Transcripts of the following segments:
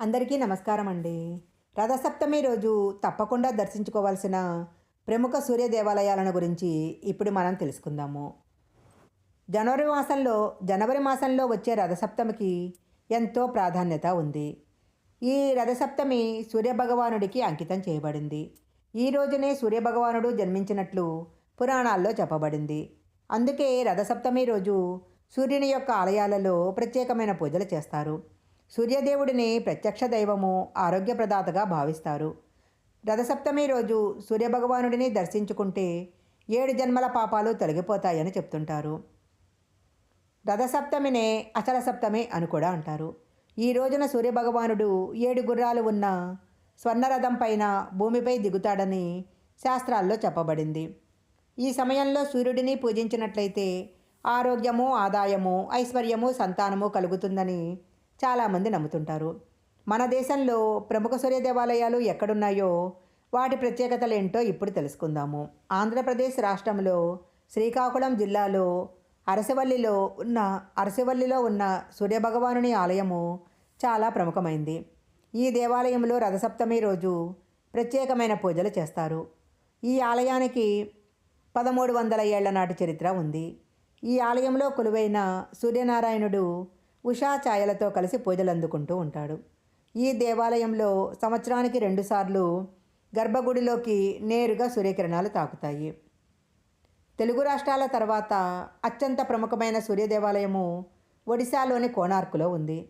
అందరికీ నమస్కారం అండి రథసప్తమి రోజు తప్పకుండా దర్శించుకోవాల్సిన ప్రముఖ సూర్య దేవాలయాలను గురించి ఇప్పుడు మనం తెలుసుకుందాము. జనవరి మాసంలో జనవరి మాసంలో వచ్చే రథసప్తమికి ఎంతో ప్రాధాన్యత ఉంది. ఈ రథసప్తమి సూర్యభగవానుడికి అంకితం చేయబడింది. ఈ రోజునే సూర్యభగవానుడు జన్మించినట్లు పురాణాల్లో చెప్పబడింది. అందుకే రథసప్తమి రోజు సూర్యుని యొక్క ఆలయాలలో ప్రత్యేకమైన పూజలు చేస్తారు. సూర్యదేవుడిని ప్రత్యక్ష దైవము ఆరోగ్యప్రదాతగా భావిస్తారు. రథసప్తమి రోజు సూర్యభగవానుడిని దర్శించుకుంటే ఏడు జన్మల పాపాలు తొలగిపోతాయని చెప్తుంటారు. రథసప్తమినే అచల సప్తమి అని కూడా అంటారు. ఈ రోజున సూర్యభగవానుడు ఏడు గుర్రాలు ఉన్న స్వర్ణరథం పైన భూమిపై దిగుతాడని శాస్త్రాల్లో చెప్పబడింది. ఈ సమయంలో సూర్యుడిని పూజించినట్లయితే ఆరోగ్యము ఆదాయము ఐశ్వర్యము సంతానము కలుగుతుందని చాలామంది నమ్ముతుంటారు. మన దేశంలో ప్రముఖ సూర్య దేవాలయాలు ఎక్కడున్నాయో వాటి ప్రత్యేకతలు ఏంటో ఇప్పుడు తెలుసుకుందాము. ఆంధ్రప్రదేశ్ రాష్ట్రంలో శ్రీకాకుళం జిల్లాలో అరసవల్లిలో ఉన్న అరసవల్లిలో ఉన్న సూర్యభగవానుని ఆలయము చాలా ప్రముఖమైంది. ఈ దేవాలయంలో రథసప్తమి రోజు ప్రత్యేకమైన పూజలు చేస్తారు. ఈ ఆలయానికి పదమూడు వందల ఏళ్ళ నాటి చరిత్ర ఉంది. ఈ ఆలయంలో కొలువైన సూర్యనారాయణుడు ఉషాఛాయలతో కలిసి పూజలు అందుకుంటూ ఉంటాడు. ఈ దేవాలయంలో సంవత్సరానికి రెండుసార్లు గర్భగుడిలోకి నేరుగా సూర్యకిరణాలు తాకుతాయి. తెలుగు రాష్ట్రాల తర్వాత అత్యంత ప్రముఖమైన సూర్య దేవాలయము ఒడిశాలోని కోణార్కులో ఉంది.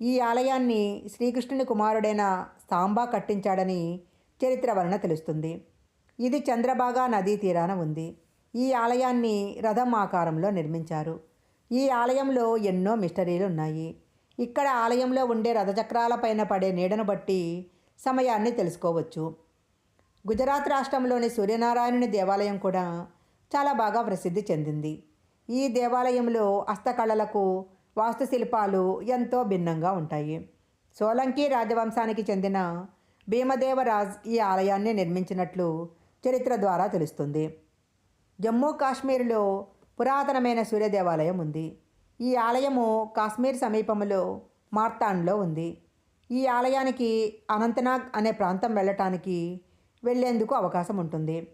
ఈ ఆలయాన్ని శ్రీకృష్ణుని కుమారుడైన సాంబా కట్టించాడని చరిత్ర వలన తెలుస్తుంది. ఇది చంద్రబాగా నదీ తీరాన ఉంది. ఈ ఆలయాన్ని రథం ఆకారంలో నిర్మించారు. ఈ ఆలయంలో ఎన్నో మిస్టరీలు ఉన్నాయి ఇక్కడ ఆలయంలో ఉండే రథచక్రాలపైన పడే నీడను బట్టి సమయాన్ని తెలుసుకోవచ్చు. గుజరాత్ రాష్ట్రంలోని సూర్యనారాయణుని దేవాలయం కూడా చాలా బాగా ప్రసిద్ధి చెందింది. ఈ దేవాలయంలో హస్తకళలకు వాస్తుశిల్పాలు ఎంతో భిన్నంగా ఉంటాయి. సోలంకి రాజవంశానికి చెందిన భీమదేవరాజ్ ఈ ఆలయాన్ని నిర్మించినట్లు చరిత్ర ద్వారా తెలుస్తుంది. జమ్మూ కాశ్మీర్లో పురాతనమైన సూర్య దేవాలయం ఉంది. ఈ ఆలయము కాశ్మీర్ సమీపంలో మార్తాండ్లో ఉంది. ఈ ఆలయానికి అనంతనాగ్ అనే ప్రాంతం వెళ్ళటానికి వెళ్ళేందుకు అవకాశం ఉంటుంది.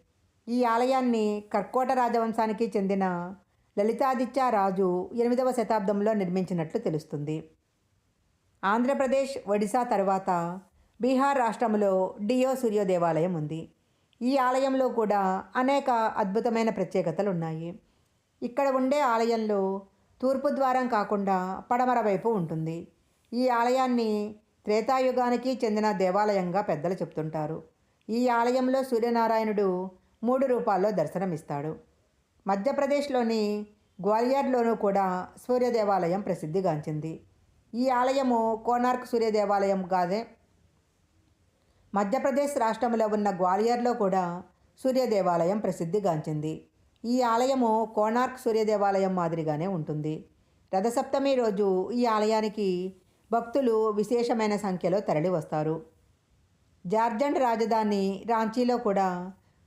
ఈ ఆలయాన్ని కర్కోట రాజవంశానికి చెందిన లలితాదిత్య రాజు ఎనిమిదవ శతాబ్దంలో నిర్మించినట్లు తెలుస్తుంది. ఆంధ్రప్రదేశ్ ఒడిశా తర్వాత బీహార్ రాష్ట్రంలో డియో సూర్య దేవాలయం ఉంది. ఈ ఆలయంలో కూడా అనేక అద్భుతమైన ప్రత్యేకతలు ఉన్నాయి. ఇక్కడ ఉండే ఆలయంలో తూర్పు ద్వారం కాకుండా పడమర వైపు ఉంటుంది. ఈ ఆలయాన్ని త్రేతాయుగానికి చెందిన దేవాలయంగా పెద్దలు చెప్తుంటారు. ఈ ఆలయంలో సూర్యనారాయణుడు మూడు రూపాల్లో దర్శనమిస్తాడు. మధ్యప్రదేశ్లోని గ్వాలియర్లోనూ కూడా సూర్య దేవాలయం ప్రసిద్ధిగాంచింది. ఈ ఆలయము కోనార్క్ సూర్యదేవాలయం కాదే మధ్యప్రదేశ్ రాష్ట్రంలో ఉన్న గ్వాలియర్లో కూడా సూర్య దేవాలయం ప్రసిద్ధిగాంచింది. ఈ ఆలయము కోణార్క్ సూర్య దేవాలయం మాదిరిగానే ఉంటుంది. రథసప్తమి రోజు ఈ ఆలయానికి భక్తులు విశేషమైన సంఖ్యలో తరలి వస్తారు. జార్ఖండ్ రాజధాని రాంచీలో కూడా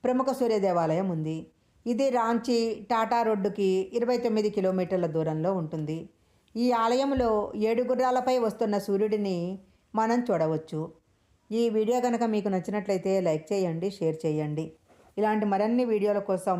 ప్రముఖ సూర్య దేవాలయం ఉంది. ఇది రాంచీ టాటా రోడ్డుకి ఇరవై తొమ్మిది కిలోమీటర్ల దూరంలో ఉంటుంది. ఈ ఆలయంలో ఏడు గుర్రాలపై వస్తున్న సూర్యుడిని మనం చూడవచ్చు. ఈ వీడియో కనుక మీకు నచ్చినట్లయితే లైక్ చేయండి షేర్ చేయండి. ఇలాంటి మరిన్ని వీడియోల కోసం